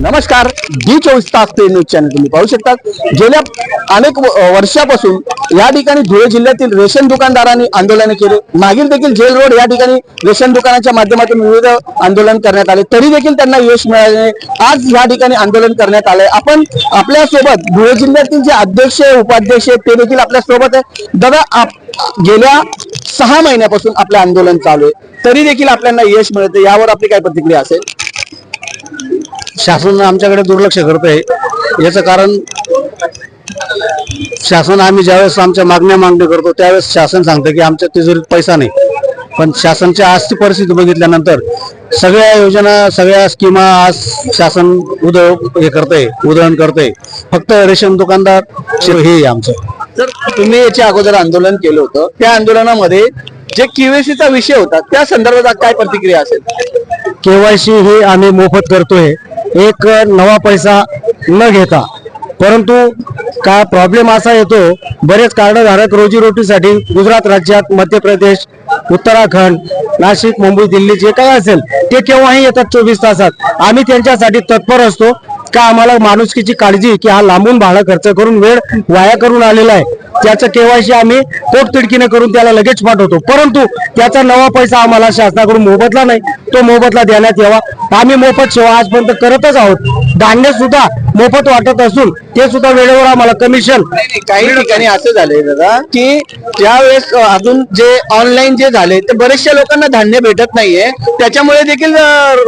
नमस्कार डी चोवीस तास ते न्यूज चॅनल तुम्ही पाहू शकता गेल्या अनेक वर्षापासून या ठिकाणी धुळे जिल्ह्यातील रेशन दुकानदारांनी आंदोलने केले. मागील देखील जेल रोड या ठिकाणी रेशन दुकानाच्या माध्यमातून विविध आंदोलन करण्यात आले. तरी देखील त्यांना यश मिळाले आज या ठिकाणी आंदोलन करण्यात आले आपण आपल्यासोबत धुळे जिल्ह्यातील जे अध्यक्ष उपाध्यक्ष ते देखील आपल्यासोबत आहे दादा गेल्या सहा महिन्यापासून आपलं आंदोलन चालू आहे. तरी देखील आपल्याला यश मिळते यावर आपली काय प्रतिक्रिया असेल? शासन आमच्याकडे दुर्लक्ष करत आहे याचं कारण शासन आम्ही ज्यावेळेस आमच्या मागण्या मागण्या करतो त्यावेळेस शासन सांगतं की आमच्या तिजोरीत पैसा नाही. पण शासनच्या आजची परिस्थिती बघितल्यानंतर सगळ्या योजना सगळ्या स्कीमा आज शासन उदय हे करतंय उधळण करतंय. फक्त रेशन दुकानदार हे आमचं. तर तुम्ही याच्या अगोदर आंदोलन केलं होतं. त्या आंदोलनामध्ये जे केवीसीचा विषय होता त्या संदर्भात काय प्रतिक्रिया असेल? केवायसी हे आम्ही मोफत करतोय. एक नवा पैसा न घेता. परंतु का प्रॉब्लेम असा येतो बरेच कार्डधारक रोजीरोटीसाठी गुजरात राज्यात मध्य प्रदेश उत्तराखंड नाशिक मुंबई दिल्ली जे काही असेल ते केव्हाही येतात चोवीस तासात. आम्ही त्यांच्यासाठी तत्पर असतो का आम्हाला माणुसकीची काळजी की हा लांबून भाडं खर्च करून वेळ वाया करून आलेला आहे. त्याचं केवायसी आम्ही पोटतिडकीने करून त्याला लगेच पाठवतो. परंतु त्याचा नवा पैसा आम्हाला शासनाकडून मोबदला नाही. तो मोबदला देण्यात यावा. आम्ही मोफत सेवा आजपर्यंत करतच आहोत. धान्य सुद्धा मोफत वाटत असून ते सुद्धा वेळेवर आम्हाला कमिशन काही ठिकाणी असं झालंय दादा की त्यावेळेस अजून जे ऑनलाईन जे झाले ते बरेचशा लोकांना धान्य भेटत नाहीये. त्याच्यामुळे देखील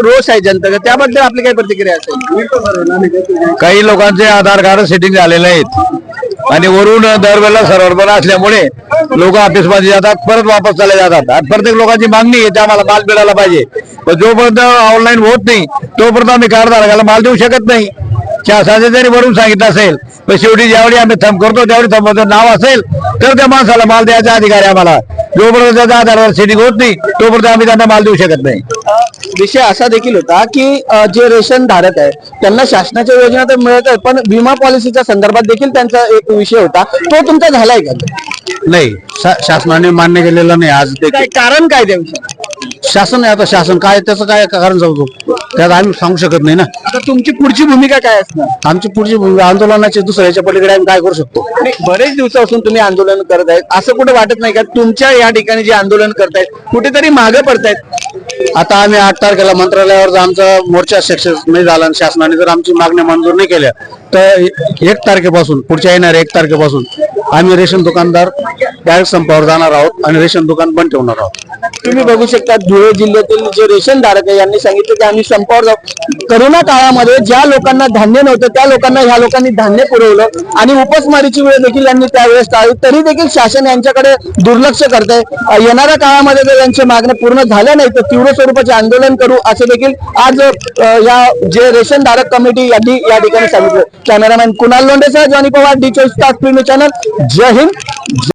रोष आहे जनता त्याबद्दल आपली काय प्रतिक्रिया असेल? काही लोकांचे आधार कार्ड सेटिंग झालेले आहेत. आणि वरून दरवेळेला सर्व्हर असल्यामुळे लोक ऑफिसमध्ये जातात परत वापस चालले जातात. आणि प्रत्येक लोकांची मागणी आहे आम्हाला माल मिळाला पाहिजे. पण जोपर्यंत ऑनलाईन होत नाही तोपर्यंत आम्ही कार्ड माल देऊ शकत नाही. शासनाने जरी वरून सांगितलं असेल पण शेवटी ज्यावेळी आम्ही थंब करतो त्यावेळी थंबाचं नाव असेल तर त्या माणसाला माल द्यायचा अधिकार आहे आम्हाला. जोपर्यंत त्याचा आधारवर सेटिंग होत नाही तोपर्यंत आम्ही त्यांना माल देऊ शकत नाही. विषय असा देखील होता की जे रेशन धारक आहे त्यांना शासनाच्या योजना तर मिळत आहेत पण विमा पॉलिसीच्या संदर्भात देखील त्यांचा एक विषय होता. तो तुमचा झालाय का? नाही शासनाने मान्य केलेलं नाही आज कारण काय त्या विषयात शासन आहे आता शासन. काय त्याचं काय कारण सांगतो त्यात आम्ही सांगू शकत नाही ना. आता तुमची पुढची भूमिका काय असणार? आमची पुढची भूमिका आंदोलनाची दुसऱ्याच्या पलीकडे आम्ही काय करू शकतो? आणि बरेच दिवसापासून तुम्ही आंदोलन करत आहेत. असं कुठे वाटत नाही का? तुमच्या या ठिकाणी जे आंदोलन करतायत कुठेतरी मागे पडतायत. आता आम्ही आठ तारखेला मंत्रालयावर जर आमचा मोर्चा सक्सेस नाही झाला आणि शासनाने जर आमची मागण्या मंजूर नाही केल्या तर एक तारखेपासून पुढच्या येणाऱ्या एक तारखेपासून आम्ही रेशन दुकानदार डायरेक्ट संपावर जाणार आहोत आणि रेशन दुकान बंद ठेवणार आहोत. तुम्ही बघू शकता धुळे जिल्ह्यातील जे रेशन धारक आहे यांनी सांगितलं की आम्ही संपावर जाऊ. करोना काळामध्ये ज्या लोकांना धान्य नव्हतं त्या लोकांना ह्या लोकांनी धान्य पुरवलं आणि उपासमारीची वेळ देखील यांनी त्यावेळेस टाळली. तरी देखील शासन यांच्याकडे दुर्लक्ष करत आहे येणाऱ्या काळामध्ये जर यांच्या मागण्या पूर्ण झाल्या नाही तर तीव्र स्वरूपाचे आंदोलन करू असे देखील आज या जे रेशन धारक कमिटी यांनी या ठिकाणी सांगितलं. कॅमेरामॅन कुणाल लोंढेसह जॉनी पवार डी चोवीस तास चॅनल. जय हिंद.